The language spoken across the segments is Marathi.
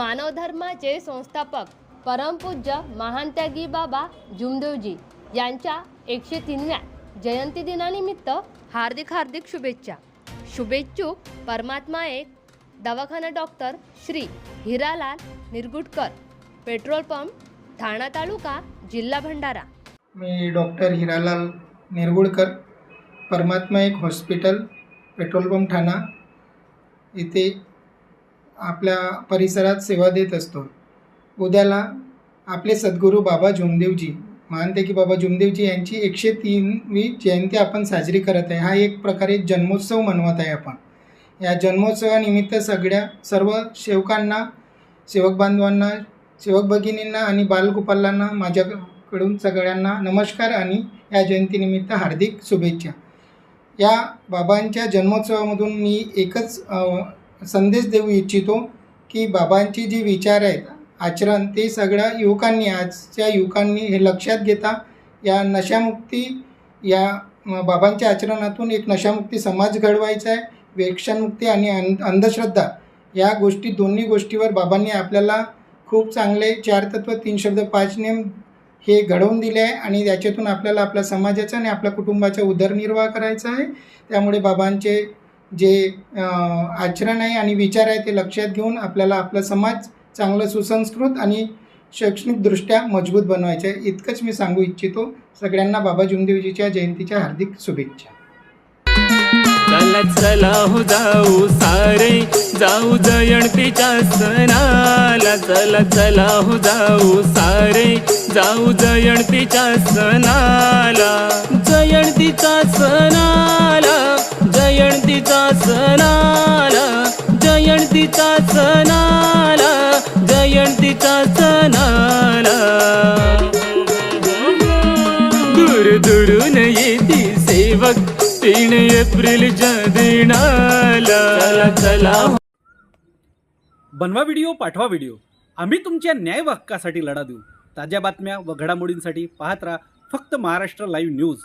मानवधर्माचे संस्थापक परमपूज्य महानत्यागी बाबा जुमदेवजी यांच्या एकशे तीनव्या जयंती दिनानिमित्त हार्दिक हार्दिक शुभेच्छा. शुभेच्छुक परमात्मा एक दवाखाना doctor Shri Hiralal Nirgutkar petrol pump Thana तालुका जिल्हा भंडारा. मी डॉक्टर हिरालाल निरगुडकर परमात्मा एक हॉस्पिटल पेट्रोल पंप ठाणा. इथे आपल्या परिसरात सेवा देत असतो. उद्याला आपले सद्गुरू बाबा जुमदेवजी महानतेकी बाबा जोमदेवजी यांची एकशे तीनवी जयंती आपण साजरी करत आहे. हा एक प्रकारे जन्मोत्सव मनवत आहे आपण. या जन्मोत्सवानिमित्त सगळ्या सर्व सेवकांना सेवक बांधवांना सेवक भगिनींना आणि बालगोपालांना माझ्याकडून सगळ्यांना नमस्कार आणि या जयंतीनिमित्त हार्दिक शुभेच्छा. या बाबांच्या जन्मोत्सवामधून मी एकच संदेश देऊ इच्छितो की बाबांचे जे विचार आहेत आचरण ते सगळ्या युवकांनी आजच्या युवकांनी हे लक्षात घेता या नशामुक्ती या बाबांच्या आचरणातून एक नशामुक्ती समाज घडवायचा आहे व्यसनमुक्ती आणि अंध अंधश्रद्धा या गोष्टी दोन्ही गोष्टीवर बाबांनी आपल्याला खूप चांगले चार तत्व तीन शब्द पाच नेम हे घडवून दिले आहे आणि याच्यातून आपल्याला आपल्या समाजाचा आणि आपल्या कुटुंबाचा उदरनिर्वाह करायचा आहे. त्यामुळे बाबांचे जे आचरण आहे आणि विचार आहे ते लक्षात घेऊन आपल्याला आपला समाज चांगलं सुसंस्कृत आणि शैक्षणिकदृष्ट्या मजबूत बनवायचं आहे. इतकंच मी सांगू इच्छितो. सगळ्यांना बाबा जुमदेवजीच्या जयंतीच्या हार्दिक शुभेच्छा. चला चला हो जाऊ सारे. जाऊ जयंतीच्या सणाला. चला चला हो जाऊ सारे. जाऊ जयंतीच्या सणाला. जयंतीचा सण सणाला जयंतीचा सणाला. दूर दुरून येती सेवक तीन एप्रिलच्या दिनाला. चला. बनवा व्हिडिओ पाठवा व्हिडिओ. आम्ही तुमच्या न्याय हक्कासाठी लढा देऊ. ताज्या बातम्या व घडामोडींसाठी पाहत राहा फक्त महाराष्ट्र लाईव्ह न्यूज.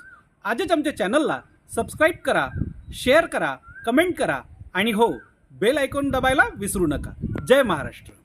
आजच आमच्या चॅनलला सबस्क्राईब करा शेअर करा कमेंट करा आणि हो बेल आयकॉन दबायला विसरू नका. जय महाराष्ट्र.